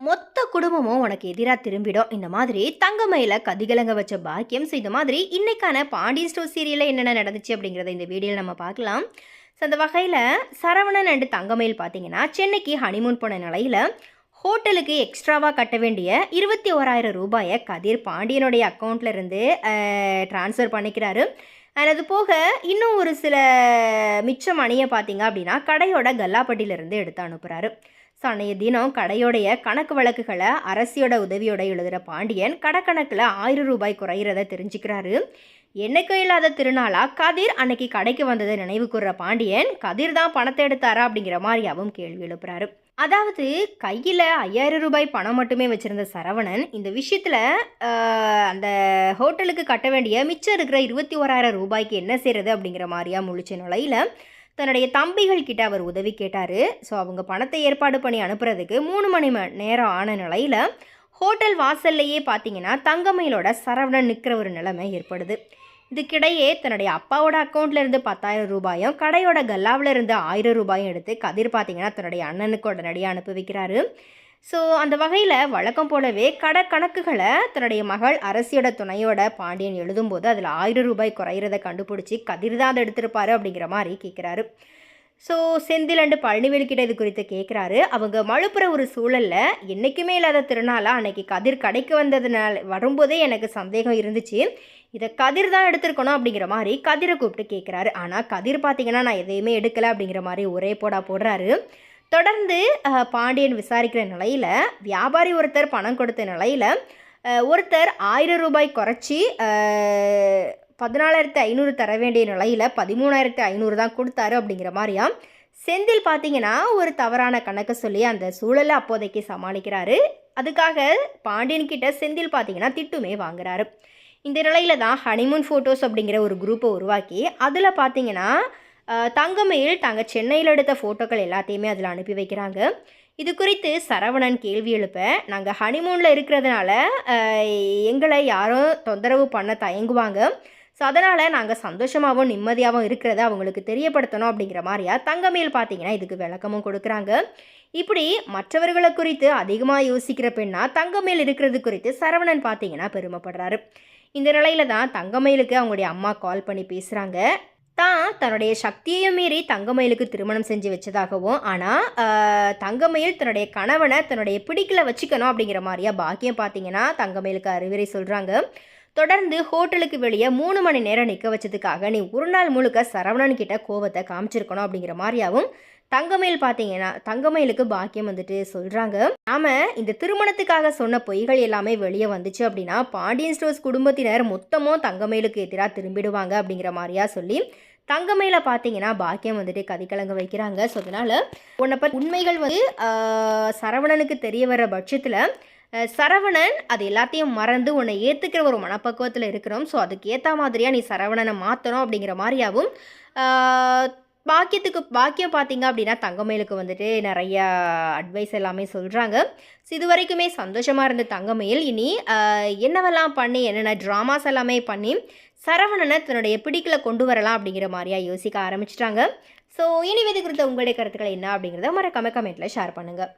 மொத்த குடும்பமும் உனக்கு எதிராக திரும்பிடும். இந்த மாதிரி தங்கமயில கதிகலங்க வச்ச பாக்கியம். ஸோ இந்த மாதிரி இன்னைக்கான பாண்டியன் ஸ்டோர் சீரியலில் என்னென்ன நடந்துச்சு அப்படிங்கிறத இந்த வீடியோவில் நம்ம பார்க்கலாம். ஸோ அந்த வகையில் சரவணன் அண்டு தங்கமயில் பார்த்தீங்கன்னா சென்னைக்கு ஹனிமூன் போன நிலையில் ஹோட்டலுக்கு எக்ஸ்ட்ராவாக கட்ட வேண்டிய இருபத்தி ஓராயிரம் ரூபாயை கதிர் பாண்டியனுடைய அக்கௌண்ட்ல இருந்து ட்ரான்ஸ்ஃபர் பண்ணிக்கிறாரு. And அது போக இன்னும் ஒரு சில மிச்ச மணியை பார்த்தீங்க அப்படின்னா கடையோட கல்லாப்பட்டியிலிருந்து எடுத்து அனுப்புகிறாரு ஸோ அன்னைய தினம் கடையோடைய கணக்கு வழக்குகளை அரசியோட உதவியோட எழுதுகிற பாண்டியன் கடைக்கணக்கில் ஆயிரம் ரூபாய் குறையிறத தெரிஞ்சுக்கிறாரு. என்னைக்கும் இல்லாத திருநாளாக கதிர் அன்னைக்கு கடைக்கு வந்ததை நினைவு கூறுற பாண்டியன் கதிர் தான் பணத்தை எடுத்தாரா? அப்படிங்கிற மாதிரியாவும் கேள்வி எழுப்புறாரு. அதாவது கையில் ஐயாயிரம் ரூபாய் பணம் மட்டுமே வச்சுருந்த சரவணன் இந்த விஷயத்தில் அந்த ஹோட்டலுக்கு கட்ட வேண்டிய மிச்சம் இருக்கிற இருபத்தி ஓராயிரம் ரூபாய்க்கு என்ன செய்கிறது அப்படிங்கிற மாதிரியா முழிச்ச நிலையில் தன்னுடைய தம்பிகள் கிட்ட அவர் உதவி கேட்டார். ஸோ அவங்க பணத்தை ஏற்பாடு பண்ணி அனுப்புறதுக்கு மூணு மணி நேரம் ஆன நிலையில் ஹோட்டல் வாசல்லையே பார்த்தீங்கன்னா தங்கமயிலோட சரவணன் நிற்கிற ஒரு நிலைமை ஏற்படுது. இதுக்கிடையே தன்னுடைய அப்பாவோட அக்கௌண்ட்ல இருந்து பத்தாயிரம் ரூபாயும் கடையோட கல்லாவில் இருந்து ஆயிரம் ரூபாயும் எடுத்து கதிர் பார்த்தீங்கன்னா தன்னுடைய அண்ணனுக்கு உடனடியாக அனுப்பி வைக்கிறாரு. ஸோ அந்த வகையில் வழக்கம் போலவே கடை கணக்குகளை தன்னுடைய மகள் அரசியோட துணையோட பாண்டியன் எழுதும்போது அதில் ஆயிரம் ரூபாய் குறையிறத கண்டுபிடிச்சி கதிர் தான் அதை எடுத்திருப்பாரு அப்படிங்கிற மாதிரி கேட்குறாரு ஸோ செந்தில் அண்டு பழனிவேல்கிட்ட இது குறித்து கேட்குறாரு அவங்க மழுப்புற ஒரு சூழலில் என்றைக்குமே இல்லாத திருநாளாக அன்னைக்கு கதிர் கடைக்கு வந்ததுனால வரும்போதே எனக்கு சந்தேகம் இருந்துச்சு. இதை கதிர் தான் எடுத்திருக்கணும் அப்படிங்கிற மாதிரி கதிரை கூப்பிட்டு கேட்குறாரு ஆனால் கதிர் பார்த்தீங்கன்னா நான் எதையுமே எடுக்கலை அப்படிங்கிற மாதிரி ஒரே போடா போடுறாரு. தொடர்ந்து பாண்டியன் விசாரிக்கிற நிலையில் வியாபாரி ஒருத்தர் பணம் கொடுத்த நிலையில் ஒருத்தர் ஆயிரம் ரூபாய் குறைச்சி பதினாலாயிரத்து ஐநூறு தர வேண்டிய நிலையில் பதிமூணாயிரத்து ஐநூறு தான் கொடுத்தாரு அப்படிங்கிற மாதிரியா செந்தில் பார்த்தீங்கன்னா ஒரு தவறான கணக்கை சொல்லி அந்த சூழலை அப்போதைக்கு சமாளிக்கிறாரு. அதுக்காக பாண்டியன் கிட்ட செந்தில் பார்த்தீங்கன்னா திட்டுமே வாங்குறாரு. இந்த நிலையில தான் ஹனிமூன் ஃபோட்டோஸ் அப்படிங்கிற ஒரு குரூப்பை உருவாக்கி அதில் பார்த்தீங்கன்னா தங்கமயில் தாங்க சென்னையில் எடுத்த ஃபோட்டோக்கள் எல்லாத்தையுமே அதில் அனுப்பி வைக்கிறாங்க. இது குறித்து சரவணன் கேள்வி எழுப்ப நாங்கள் ஹனிமூனில் இருக்கிறதுனால எங்களை யாரும் தொந்தரவு பண்ண தயங்குவாங்க. ஸோ அதனால் நாங்கள் சந்தோஷமாகவும் நிம்மதியாகவும் இருக்கிறத அவங்களுக்கு தெரியப்படுத்தணும் அப்படிங்கிற மாதிரியா தங்கமையில் பார்த்தீங்கன்னா இதுக்கு விளக்கமும் கொடுக்குறாங்க. இப்படி மற்றவர்களை குறித்து அதிகமாக யோசிக்கிற பெண்ணா தங்கமையில் இருக்கிறது குறித்து சரவணன் பார்த்தீங்கன்னா பெருமைப்படுறாரு. இந்த நிலையில தான் தங்கமயிலுக்கு அவங்களுடைய அம்மா கால் பண்ணி பேசுகிறாங்க தான் தன்னுடைய சக்தியையும் மீறி தங்கமயிலுக்கு திருமணம் செஞ்சு வச்சதாகவும் ஆனால் தங்கமயில் தன்னுடைய கணவனை தன்னுடைய பிடிக்கல வச்சுக்கணும் அப்படிங்கிற மாதிரியா பாக்கியம் பார்த்தீங்கன்னா தங்கமயிலுக்கு அறிவுரை சொல்கிறாங்க தொடர்ந்து ஹோட்டலுக்கு வெளியே மூணு மணி நேரம் நிற்க வச்சதுக்காக நீ ஒரு நாள் முழுக்க சரவணன் கிட்ட கோவத்தை காமிச்சிருக்கணும் அப்படிங்கிற மாதிரியாகவும் தங்கமயில் பார்த்தீங்கன்னா தங்கமயிலுக்கு பாக்கியம் வந்துட்டு சொல்கிறாங்க நாம இந்த திருமணத்துக்காக சொன்ன பொய்கள் எல்லாமே வெளியே வந்துச்சு அப்படின்னா பாண்டியன் ஸ்டோர்ஸ் குடும்பத்தினர் மொத்தமும் தங்கமயிலுக்கு எதிராக திரும்பிடுவாங்க அப்படிங்கிற மாதிரியா சொல்லி தங்கமயில பார்த்தீங்கன்னா பாக்கியம் வந்துட்டு கதிகலங்க வைக்கிறாங்க. ஸோ அதனால் உன்னை பற்றி உண்மைகள் வந்து சரவணனுக்கு தெரிய வர பட்சத்தில் சரவணன் அது எல்லாத்தையும் மறந்து உன்னை ஏற்றுக்கிற ஒரு மனப்பக்குவத்தில் இருக்கிறோம். ஸோ அதுக்கு ஏற்ற மாதிரியாக நீ சரவணனை மாற்றணும் அப்படிங்கிற மாதிரியாகவும் பாக்கியத்துக்கு பாக்கியம் பார்த்தீங்க அப்படின்னா தங்கமயிலுக்கு வந்துட்டு நிறைய அட்வைஸ் எல்லாமே சொல்கிறாங்க ஸோ இது வரைக்குமே சந்தோஷமாக இருந்த தங்கமயில் இனி என்னவெல்லாம் பண்ணி என்னென்ன ட்ராமாஸ் எல்லாமே பண்ணி சரவணனை தன்னுடைய பிடிக்கல கொண்டு வரலாம் அப்படிங்கிற மாதிரியா யோசிக்க ஆரம்பிச்சிட்டாங்க. ஸோ இனி இது குறித்த உங்களுடைய கருத்துக்கள் என்ன அப்படிங்கிறத மறக்காம கமெண்ட்டில் ஷேர் பண்ணுங்கள்